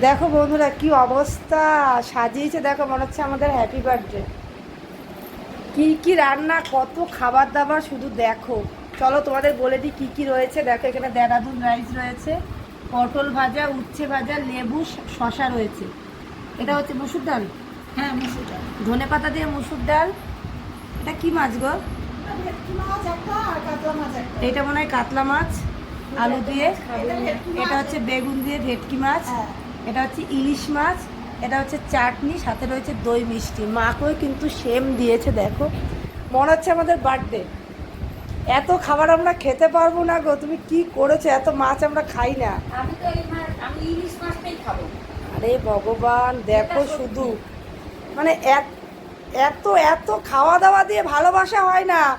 দেখো বন্ধুরা কি অবস্থা? সাজিয়েছে দেখো মনে হচ্ছে আমাদের হ্যাপি বার্থডে কি কি রান্না কত খাবার দাবার শুধু দেখো। চলো তোমাদের বলে দিই কি কি রয়েছে। দেখো এখানে দেরাদুন রাইস রয়েছে পটল ভাজা উচ্ছে ভাজা লেবু শশা রয়েছে। এটা হচ্ছে মুসুর ডাল? হ্যাঁ মুসুর ডাল। ধনে পাতা দিয়ে মুসুর ডাল? এটা কি মাছ গো? এটা মনে হয় কাতলা মাছ আলু দিয়ে। এটা হচ্ছে বেগুন দিয়ে ভেটকি মাছ। হ্যাঁ। এটা হচ্ছে ইলিশ মাছ এটা হচ্ছে চাটনি সাথে রয়েছে দই মিষ্টি। মাকেও কিন্তু সেম দিয়েছে দেখো। মনে হচ্ছে আমাদের বার্থডে এত খাবার আমরা খেতে পারব না গো তুমি কি করেছ? এত মাছ আমরা খাই না। আমি তো আমি ইলিশ মাছটাই খাব। আরে ভগবান দেখো শুধু। মানে এত- এত এত খাওয়া দাওয়া দিয়ে ভালোবাসা হয় না।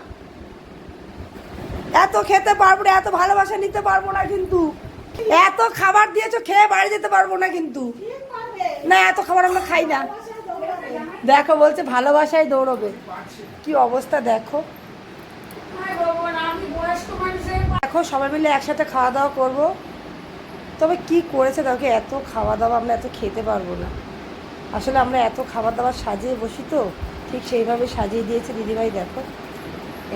এত খেতে পারব না এত ভালোবাসা নিতে পারব না কিন্তু। এত খাবার দিয়েছ, খেয়ে বাড়ি যেতে পারব না কিন্তু। না, এত খাবার আমরা খাই না। দেখো, বলছে ভালোবাসায় দৌড়বে। কি অবস্থা, দেখো। দেখো, সবাই মিলে একসাথে খাওয়া দাওয়া করব। তবে কি করেছে, দেখো, এত খাওয়া দাওয়া আমরা এত খেতে পারব না। আসলে আমরা এত খাবার দাবার সাজিয়ে বসি তো, ঠিক সেইভাবে সাজিয়ে দিয়েছে দিদিভাই, দেখো।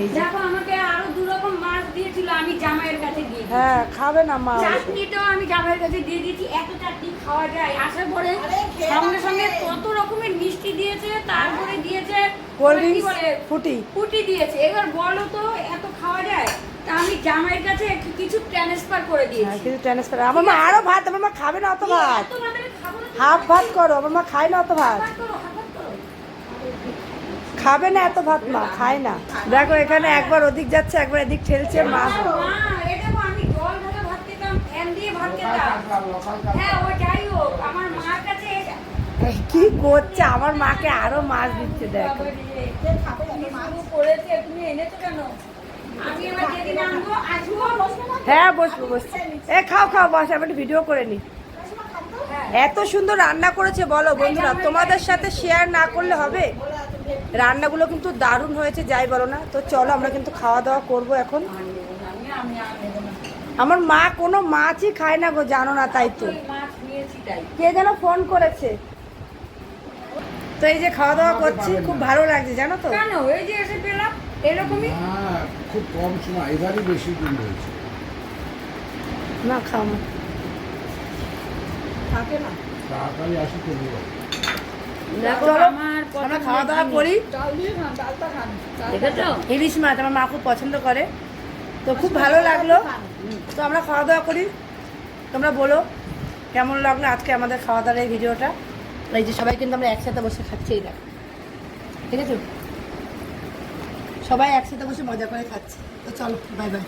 এই যে আমাকে আরও দু রকম মাছ দিয়েছিল আমি জামাইয়ের কাছে দিয়ে দিয়েছি। হ্যাঁ খাবে না মা। চাটনিটাও আমি জামাইয়ের কাছে দিয়ে দিয়েছি এত চাটনি খাওয়া যায়। আসার পরে সঙ্গে সঙ্গে কত রকমের মিষ্টি দিয়েছে তারপরে দিয়েছে কোল্ড কি ড্রিঙ্কস বলে ফুটি। ফুটি দিয়েছে। এবার বলো তো এত খাওয়া যায়? তা আমি জামাইয়ের কাছে একটু কিছু ট্রান্সফার করে হ্যাঁ দিয়েছি। কিছু ট্রান্সফার আমার মা আরও ভাত আমার মা খাবে না অত ভাত। হাফ ভাত করো আমার মা খায় না অত ভাত। খাবে না এত ভাত মা খায় না। দেখো এখানে একবার ওদিক যাচ্ছে একবার এদিক ঠেলছে মা মা, এ দেখো আমি জল ঢালা ভাত খেতাম, কি করছে? আমার মাকে আরও মাছ দিচ্ছে, দেখো? হ্যাঁ বসবো বসবো। এ, খাও খাও, বস, আমি ভিডিও করে নি। এত সুন্দর রান্না করেছে, বলো বন্ধুরা। তোমাদের সাথে শেয়ার না করলে হবে? রান্নাগুলো কিন্তু দারুণ হয়েছে, যাই বলো না। তো চলো, আমরা কিন্তু খাওয়া দাওয়া করব এখন। আমার মা কোনো মাছই খায় না গো জানো না তাই তো। কে যেন ফোন করেছে। তো এই যে খাওয়া দাওয়া করছি খুব ভালো লাগছে জানো তো? কেন? এই যে এসে পেলাম এরকমই? খুব কম সময় এবারই বেশি দিন হয়েছে। না খাও না। থাকে না। তাড়াতাড়ি আসি তো আমার খাওয়া দাওয়া করি। ডাল দিয়ে খান ডালটা খান দেখেছ ইলিশ মাছ আমার মা খুব পছন্দ করে। তো খুব ভালো লাগল। তো আমরা খাওয়া দাওয়া করি। তোমরা বলো, কেমন লাগল আজকে আমাদের খাওয়া দাওয়ার এই ভিডিওটা? এই যে সবাই কিন্তু আমরা একসাথে বসে খাচ্ছি, এই দেখ। ঠিক আছে? সবাই একসাথে বসে মজা করে খাচ্ছি। তো চলো বাই বাই